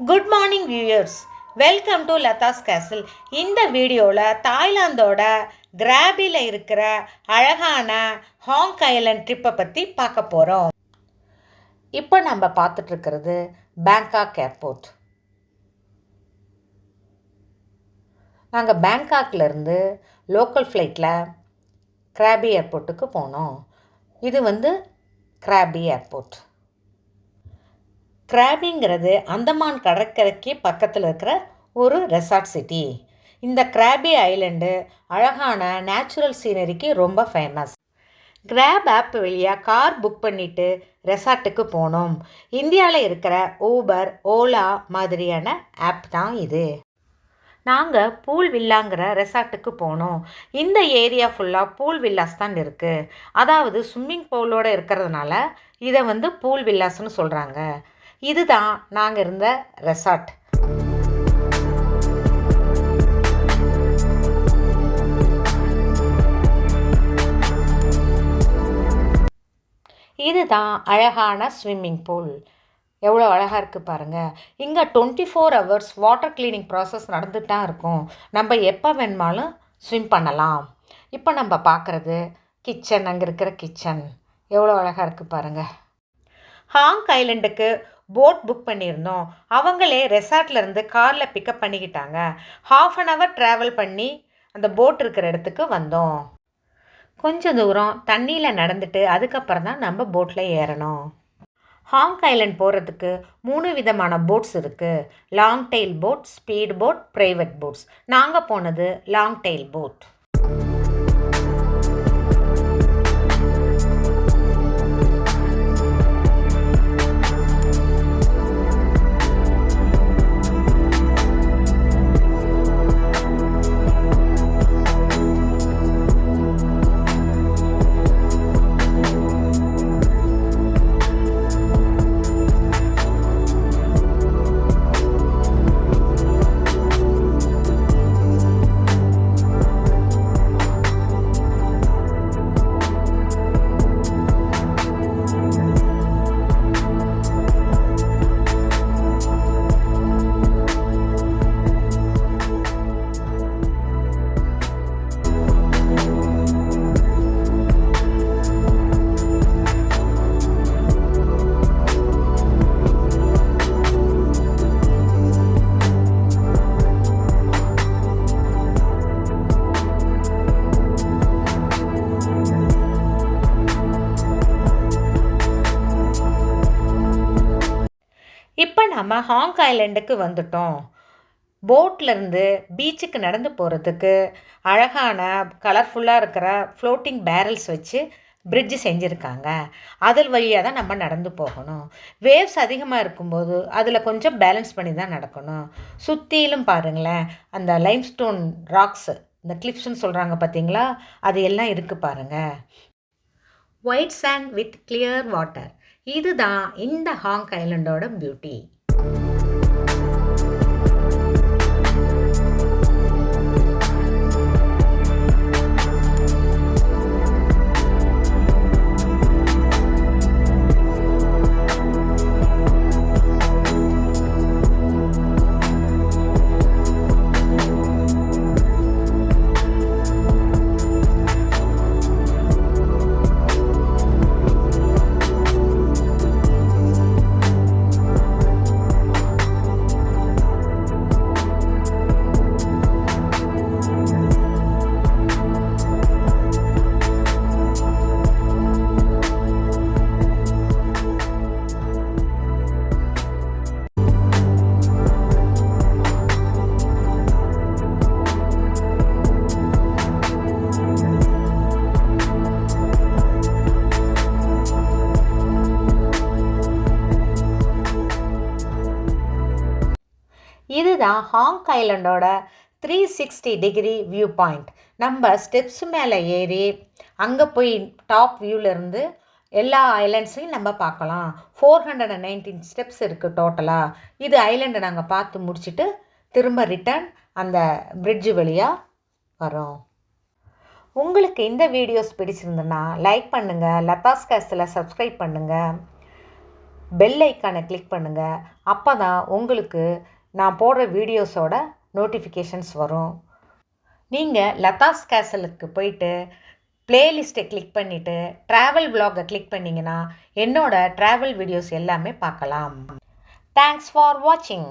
Good morning viewers welcome to Latha's castle இந்த வீடியோவில் தாய்லாந்தோட கிராபியில் இருக்கிற அழகான ஹாங் ஐலண்ட் ட்ரிப்பை பற்றி பார்க்க போகிறோம் இப்போ நம்ம பார்த்துட்ருக்கிறது பேங்காக் ஏர்போர்ட் நாங்கள் பேங்காக்லேருந்து லோக்கல் ஃப்ளைட்டில் கிராபி ஏர்போர்ட்டுக்கு போனோம். இது வந்து கிராபி ஏர்போர்ட் கிராபிங்கிறது அந்தமான் கடற்கரைக்கு பக்கத்தில் இருக்கிற ஒரு ரெசார்ட் சிட்டி இந்த கிராபி ஐலண்டு அழகான நேச்சுரல் சீனரிக்கு ரொம்ப ஃபேமஸ் கிராப் ஆப் வழியாக கார் புக் பண்ணிவிட்டு ரெசார்ட்டுக்கு போனோம். இந்தியாவில் இருக்கிற ஊபர் ஓலா மாதிரியான ஆப் தான் இது. நாங்கள் பூல் வில்லாங்கிற ரெசார்ட்டுக்கு போனோம். இந்த ஏரியா ஃபுல்லாக பூல் வில்லாஸ் தான் இருக்குது அதாவது ஸ்விம்மிங் பூலோடு இருக்கிறதுனால இதை வந்து பூல் வில்லாஸ்னு சொல்கிறாங்க இதுதான் நாங்கள் இருந்த ரெசார்ட். இதுதான் அழகான ஸ்விம்மிங் பூல் எவ்வளோ அழகாக இருக்குது பாருங்கள் இங்கே twenty four hours water cleaning process நடந்துட்டு இருக்கும். நம்ம எப்போ வேணுமாலும் ஸ்விம் பண்ணலாம். இப்போ நம்ம பார்க்குறது கிச்சன் அங்கே இருக்கிற கிச்சன் எவ்வளோ அழகாக இருக்குது பாருங்கள் ஹாங் ஐலண்டுக்கு போட் புக் பண்ணியிருந்தோம். அவங்களே ரெசார்ட்லேருந்து காரில் பிக்கப் பண்ணிக்கிட்டாங்க. ஹாஃப் அன் ஹவர் ட்ராவல் பண்ணி அந்த போட் இருக்கிற இடத்துக்கு வந்தோம். கொஞ்சம் தூரம் தண்ணியில் நடந்துட்டு அதுக்கப்புறம் தான் நம்ம போட்டில் ஏறணும். ஹாங் ஐலண்ட் போகிறதுக்கு மூணு விதமான போட்ஸ் இருக்குது long tail boat speed boat private boats நாங்கள் போனது லாங் டெயில் போட் இப்போ நம்ம ஹாங் ஐலண்டுக்கு வந்துட்டோம். போட்லேருந்து பீச்சுக்கு நடந்து போகிறதுக்கு அழகான கலர்ஃபுல்லாக இருக்கிற ஃப்ளோட்டிங் பேரல்ஸ் வச்சு பிரிட்ஜு செஞ்சுருக்காங்க. அதில் வழியாக தான் நம்ம நடந்து போகணும். வேவ்ஸ் அதிகமாக இருக்கும்போது அதில் கொஞ்சம் பேலன்ஸ் பண்ணி தான் நடக்கணும். சுற்றிலும் பாருங்களேன் அந்த லைம்ஸ்டோன் ராக்ஸு இந்த கிளிப்ஸ்னு சொல்கிறாங்க பார்த்தீங்களா அது எல்லாம் இருக்குது பாருங்கள் white sand with clear water இதுதான் இந்த ஹாங் ஐலண்டோட பியூட்டி. இதுதான் Hong ஐலண்டோட three sixty degree view point நம்ம ஸ்டெப்ஸ் மேலே ஏறி அங்கே போய் டாப் வியூவிலேருந்து எல்லா ஐலண்ட்ஸையும் நம்ம பார்க்கலாம். Four hundred and nineteen steps இருக்குது டோட்டலாக இது ஐலண்டை நாங்கள் பார்த்து முடிச்சுட்டு திரும்ப ரிட்டர்ன் அந்த பிரிட்ஜு வழியாக வரோம் உங்களுக்கு இந்த வீடியோஸ் பிடிச்சிருந்துன்னா லைக் பண்ணுங்கள் லதாஸ் கேஸில் சப்ஸ்கிரைப் பண்ணுங்கள் பெல் ஐக்கானை கிளிக் பண்ணுங்கள் அப்போ தான் உங்களுக்கு நான் போடுற வீடியோஸோட நோட்டிஃபிகேஷன்ஸ் வரும். நீங்கள் லதாஸ் கேசலுக்கு போயிட்டு ப்ளேலிஸ்ட்டை கிளிக் பண்ணிவிட்டு ட்ராவல் vlog-அ கிளிக் பண்ணிங்கன்னா என்னோடய ட்ராவல் வீடியோஸ் எல்லாமே பார்க்கலாம். தேங்க்ஸ் ஃபார் வாட்சிங்